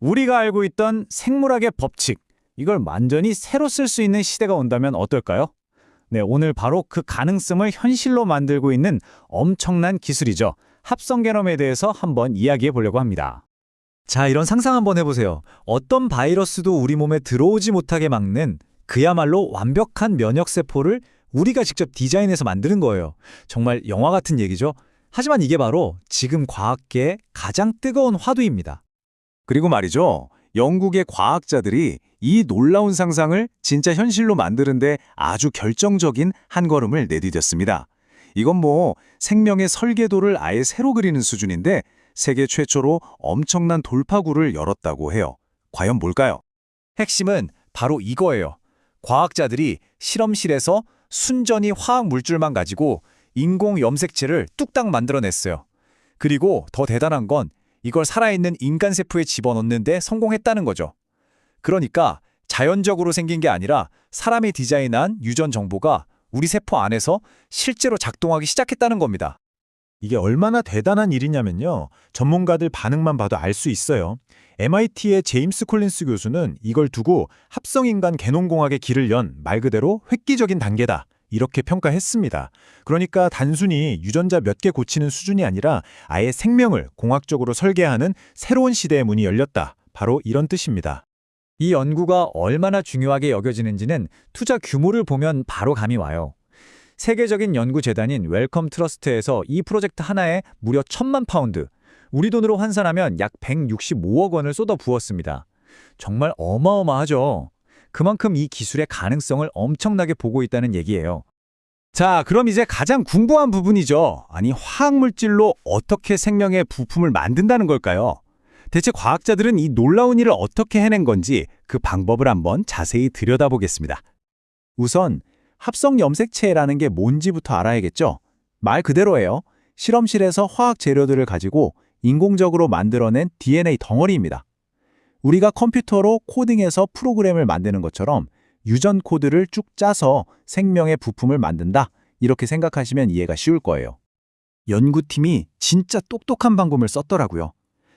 우리가 알고 있던 생물학의 법칙, 이걸 완전히 새로 쓸 수 있는 시대가 온다면 어떨까요? 네, 오늘 바로 그 가능성을 현실로 만들고 있는 엄청난 기술이죠. 합성 게놈에 대해서 한번 이야기해 보려고 합니다. 자, 이런 상상 한번 해보세요. 어떤 바이러스도 우리 몸에 들어오지 못하게 막는 그야말로 완벽한 면역세포를 우리가 직접 디자인해서 만드는 거예요. 정말 영화 같은 얘기죠. 하지만 이게 바로 지금 과학계의 가장 뜨거운 화두입니다. 그리고 말이죠. 영국의 과학자들이 이 놀라운 상상을 진짜 현실로 만드는데 아주 결정적인 한 걸음을 내디뎠습니다. 이건 뭐 생명의 설계도를 아예 새로 그리는 수준인데 세계 최초로 엄청난 돌파구를 열었다고 해요. 과연 뭘까요? 핵심은 바로 이거예요. 과학자들이 실험실에서 순전히 화학 물질만 가지고 인공 염색체를 뚝딱 만들어냈어요. 그리고 더 대단한 건 이걸 살아있는 인간 세포에 집어넣는데 성공했다는 거죠. 그러니까 자연적으로 생긴 게 아니라 사람이 디자인한 유전 정보가 우리 세포 안에서 실제로 작동하기 시작했다는 겁니다. 이게 얼마나 대단한 일이냐면요. 전문가들 반응만 봐도 알 수 있어요. MIT의 제임스 콜린스 교수는 이걸 두고 합성인간 개놈공학의 길을 연 말 그대로 획기적인 단계다. 이렇게 평가했습니다. 그러니까 단순히 유전자 몇 개 고치는 수준이 아니라 아예 생명을 공학적으로 설계하는 새로운 시대의 문이 열렸다. 바로 이런 뜻입니다. 이 연구가 얼마나 중요하게 여겨지는지는 투자 규모를 보면 바로 감이 와요. 세계적인 연구 재단인 웰컴 트러스트에서 이 프로젝트 하나에 무려 천만 파운드, 우리 돈으로 환산하면 약 165억 원을 쏟아 부었습니다. 정말 어마어마하죠. 그만큼 이 기술의 가능성을 엄청나게 보고 있다는 얘기예요. 자, 그럼 이제 가장 궁금한 부분이죠. 아니, 화학물질로 어떻게 생명의 부품을 만든다는 걸까요? 대체 과학자들은 이 놀라운 일을 어떻게 해낸 건지 그 방법을 한번 자세히 들여다보겠습니다. 우선 합성 염색체라는 게 뭔지부터 알아야겠죠. 말 그대로예요. 실험실에서 화학 재료들을 가지고 인공적으로 만들어낸 DNA 덩어리입니다. 우리가 컴퓨터로 코딩해서 프로그램을 만드는 것처럼 유전 코드를 쭉 짜서 생명의 부품을 만든다. 이렇게 생각하시면 이해가 쉬울 거예요. 연구팀이 진짜 똑똑한 방법을 썼더라고요.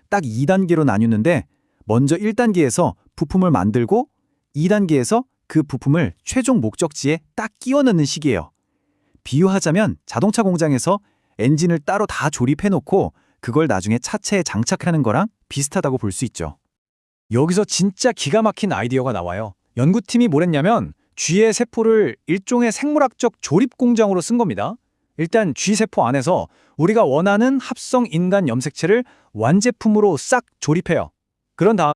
딱 2단계로 나뉘는데 먼저 1단계에서 부품을 만들고 2단계에서 그 부품을 최종 목적지에 딱 끼워 넣는 식이에요. 비유하자면 자동차 공장에서 엔진을 따로 다 조립해 놓고 그걸 나중에 차체에 장착하는 거랑 비슷하다고 볼 수 있죠. 여기서 진짜 기가 막힌 아이디어가 나와요. 연구팀이 뭘 했냐면 쥐의 세포를 일종의 생물학적 조립 공장으로 쓴 겁니다. 일단 쥐 세포 안에서 우리가 원하는 합성 인간 염색체를 완제품으로 싹 조립해요. 그런 다음